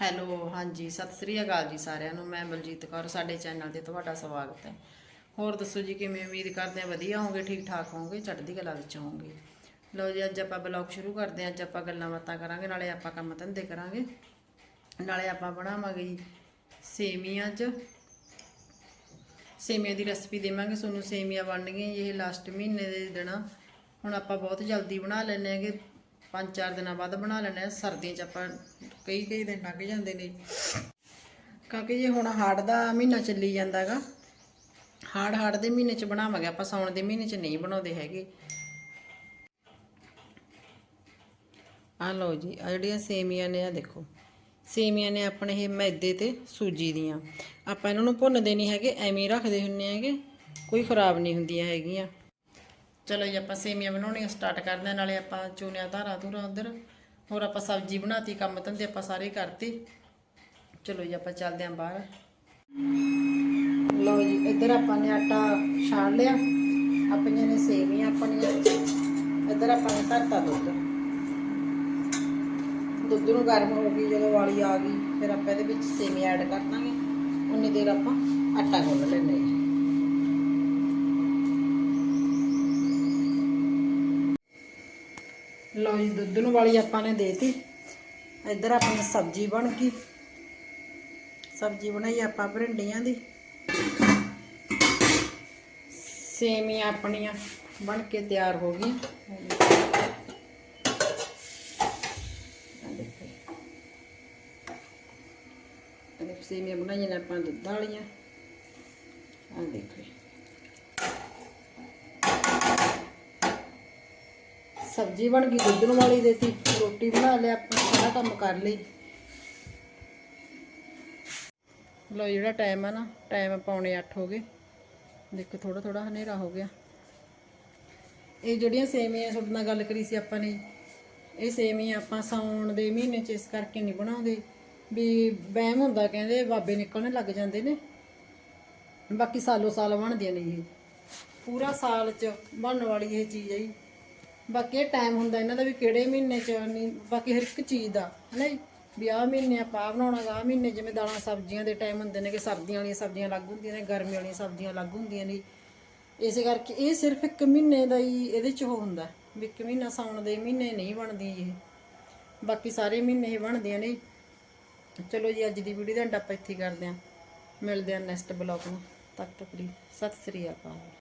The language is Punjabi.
ਹੈਲੋ ਹਾਂਜੀ, ਸਤਿ ਸ੍ਰੀ ਅਕਾਲ ਜੀ ਸਾਰਿਆਂ ਨੂੰ। ਮੈਂ ਬਲਜੀਤ ਕੌਰ, ਸਾਡੇ ਚੈਨਲ ਤੇ ਤੁਹਾਡਾ ਸਵਾਗਤ ਹੈ। ਹੋਰ ਦੱਸੋ ਜੀ, ਕਿਵੇਂ ਉਮੀਦ ਕਰਦੇ ਆ ਵਧੀਆ ਹੋਵੋਗੇ ਠੀਕ ਠਾਕ ਹੋਵੋਗੇ, ਚੜ੍ਹਦੀ ਕਲਾ ਵਿੱਚ ਹੋਵੋਗੇ? ਲਓ ਜੀ, ਅੱਜ ਆਪਾਂ ਬਲੌਗ ਸ਼ੁਰੂ ਕਰਦੇ ਹਾਂ। ਅੱਜ ਆਪਾਂ ਗੱਲਾਂ ਬਾਤਾਂ ਕਰਾਂਗੇ, ਨਾਲੇ ਆਪਾਂ ਕੰਮ ਧੰਦੇ ਕਰਾਂਗੇ। ਨਾਲੇ ਆਪਾਂ ਬਣਾਵਾਂਗੇ ਜੀ ਸੇਮੀਆਂ 'ਚ। ਸੇਮੀਆਂ ਦੀ ਰੈਸਪੀ ਦੇਵਾਂਗੇ, ਤੁਹਾਨੂੰ ਸੇਮੀਆਂ ਬਣਨਗੀਆਂ ਜੀ, ਇਹ ਲਾਸਟ ਮਹੀਨੇ ਦੇ ਦਿਨਾਂ। ਹੁਣ ਆਪਾਂ ਬਹੁਤ ਜਲਦੀ ਬਣਾ ਲੈਂਦੇ ਹੈਗੇ। ਪੰਜ ਚਾਰ ਦਿਨਾਂ ਬਾਅਦ ਬਣਾ ਲੈਂਦੇ ਹਾਂ। ਸਰਦੀਆਂ 'ਚ ਆਪਾਂ ਕਈ ਕਈ ਦਿਨ ਲੱਗ ਜਾਂਦੇ ਨੇ। ਕਿਉਂਕਿ ਜੇ ਹੁਣ ਹਾੜ ਦਾ ਮਹੀਨਾ ਚੱਲੀ ਜਾਂਦਾਗਾ, ਹਾੜ ਹਾੜ ਦੇ ਮਹੀਨੇ 'ਚ ਬਣਾਵਾਂਗੇ। ਆਪਾਂ ਸਾਉਣ ਦੇ ਮਹੀਨੇ 'ਚ ਨਹੀਂ ਬਣਾਉਂਦੇ ਹੈਗੇ। ਆ ਲਓ ਜੀ, ਆ ਜਿਹੜੀਆਂ ਸੇਮੀਆਂ ਨੇ, ਆ ਦੇਖੋ। ਸੇਮੀਆਂ ਨੇ ਆਪਣੇ ਇਹ ਮੈਦੇ ਤੇ ਸੂਜੀ ਦੀਆਂ। ਆਪਾਂ ਇਹਨਾਂ ਨੂੰ ਭੁੰਨਦੇ ਨਹੀਂ ਹੈਗੇ, ਐਵੇਂ ਰੱਖਦੇ ਹੁੰਨੇ ਹੈਗੇ। ਕੋਈ ਖਰਾਬ ਨਹੀਂ ਹੁੰਦੀਆਂ ਹੈਗੀਆਂ। ਚਲੋ ਜੀ, ਆਪਾਂ ਸੇਮੀਆਂ ਬਣਾਉਣੀਆਂ ਸਟਾਰਟ ਕਰਦੇ ਹਾਂ ਨਾਲੇ ਆਪਾਂ ਚੂਨਿਆ ਧਾਰਾ ਧੂਰਾ ਉਧਰ। ਹੋਰ ਆਪਾਂ ਸਬਜ਼ੀ ਬਣਾਤੀ, ਕੰਮ ਧੰਦੇ ਆਪਾਂ ਸਾਰੇ ਕਰਤੇ। ਚਲੋ ਜੀ, ਆਪਾਂ ਚੱਲਦੇ ਹਾਂ ਬਾਹਰ। ਲਓ ਜੀ, ਇੱਧਰ ਆਪਾਂ ਨੇ ਆਟਾ ਛਾਣ ਲਿਆ। ਆਪਣੀਆਂ ਨੇ ਸੇਵੀਆਂ ਆਪਣੀਆਂ ਇੱਧਰ ਆਪਾਂ ਨੇ ਧਰਤਾ ਦੁੱਧ। ਦੁੱਧ ਨੂੰ ਗਰਮ ਹੋ ਗਈ, ਜਦੋਂ ਵਾਲੀ ਆ ਗਈ, ਫਿਰ ਆਪਾਂ ਇਹਦੇ ਵਿੱਚ ਸੇਮੀਆਂ ਐਡ ਕਰ ਦਾਂਗੇ। ਉਨੀ ਦੇਰ ਆਪਾਂ ਆਟਾ ਗੁੰਨ ਲੈਂਦੇ ਲਓ ਜੀ, ਦੁੱਧ ਨੂੰ ਵਾਲੀ ਆਪਾਂ ਨੇ ਦੇਤੀ। ਇੱਧਰ ਆਪਣੀ ਸਬਜ਼ੀ ਬਣ ਗਈ। ਸਬਜ਼ੀ ਬਣਾਈ ਆਪਾਂ ਭਰਿੰਡੀਆਂ ਦੀ। ਸੇਮੀਆਂ ਆਪਣੀਆਂ ਬਣ ਕੇ ਤਿਆਰ ਹੋ ਗਈਆਂ। ਆਹ ਸੇਮੀਆਂ ਬਣਾਈਆਂ ਨੇ ਆਪਾਂ ਦੁੱਧ ਵਾਲੀਆਂ। ਆ ਦੇਖੋ ਸਬਜ਼ੀ ਬਣ ਗਈ, ਦੁੱਧ ਨੂੰ ਵਾਲੀ ਦੇਤੀ, ਰੋਟੀ ਬਣਾ ਲਿਆ, ਆਪਣਾ ਸਾਰਾ ਕੰਮ ਕਰ ਲਈ। ਲੋ ਜਿਹੜਾ ਟਾਈਮ ਆ ਨਾ ਟਾਈਮ ਪੌਣੇ 8 ਹੋ ਗਏ। ਦੇਖੋ ਥੋੜਾ ਥੋੜਾ ਹਨੇਰਾ ਹੋ ਗਿਆ। ਇਹ ਜਿਹੜੀਆਂ ਸੇਮੀਆਂ ਤੁਹਾਡੇ ਨਾਲ ਗੱਲ ਕਰੀ ਸੀ ਆਪਾਂ ਨੇ, ਇਹ ਸੇਮੀਆਂ ਆਪਾਂ ਸਾਉਣ ਦੇ ਮਹੀਨੇ ਚ ਇਸ ਕਰਕੇ ਨਹੀਂ ਬਣਾਉਂਦੇ। ਵੀ ਵਹਿਮ ਹੁੰਦਾ, ਕਹਿੰਦੇ ਬਾਬੇ ਨਿਕਲਣ ਲੱਗ ਜਾਂਦੇ ਨੇ। ਬਾਕੀ ਸਾਲੋ ਸਾਲ ਬਣਦੀਆਂ ਨੇ ਇਹ। ਪੂਰਾ ਸਾਲ ਚ ਬਣਨ ਵਾਲੀ ਇਹ ਚੀਜ਼ ਹੈ ਜੀ। ਬਾਕੀ ਇਹ ਟਾਈਮ ਹੁੰਦਾ ਇਹਨਾਂ ਦਾ ਵੀ ਕਿਹੜੇ ਮਹੀਨੇ ਚ ਨਹੀਂ, ਬਾਕੀ ਹਰ ਇੱਕ ਚੀਜ਼ ਦਾ, ਹਨਾ ਜੀ? ਵੀ ਆਹ ਮਹੀਨੇ ਆਪਾਂ ਆਹ ਬਣਾਉਣਾ ਗਾ, ਆਹ ਮਹੀਨੇ ਜਿਵੇਂ ਦਾਲਾਂ ਸਬਜ਼ੀਆਂ ਦੇ ਟਾਈਮ ਹੁੰਦੇ ਨੇ ਕਿ ਸਰਦੀਆਂ ਵਾਲੀਆਂ ਸਬਜ਼ੀਆਂ ਅਲੱਗ ਹੁੰਦੀਆਂ ਨੇ, ਗਰਮੀ ਵਾਲੀਆਂ ਸਬਜ਼ੀਆਂ ਅਲੱਗ ਹੁੰਦੀਆਂ ਨੇ। ਇਸੇ ਕਰਕੇ ਇਹ ਸਿਰਫ ਇੱਕ ਮਹੀਨੇ ਦਾ ਹੀ ਇਹਦੇ ਚ ਉਹ ਹੁੰਦਾ, ਵੀ ਇੱਕ ਮਹੀਨਾ ਸਾਉਣ ਦੇ ਮਹੀਨੇ ਨਹੀਂ ਬਣਦੀ ਇਹ। ਬਾਕੀ ਸਾਰੇ ਮਹੀਨੇ ਇਹ ਬਣਦੀਆਂ ਨੇ। ਚਲੋ ਜੀ, ਅੱਜ ਦੀ ਵੀਡੀਓ ਦਾ ਐਂਡ ਆਪਾਂ ਇੱਥੇ ਕਰਦੇ ਹਾਂ। ਮਿਲਦੇ ਹਾਂ ਨੈਕਸਟ ਬਲੌਗ ਨੂੰ। ਤੱਕ ਤੱਕ ਲਈ, ਸਤਿ ਸ੍ਰੀ ਅਕਾਲ।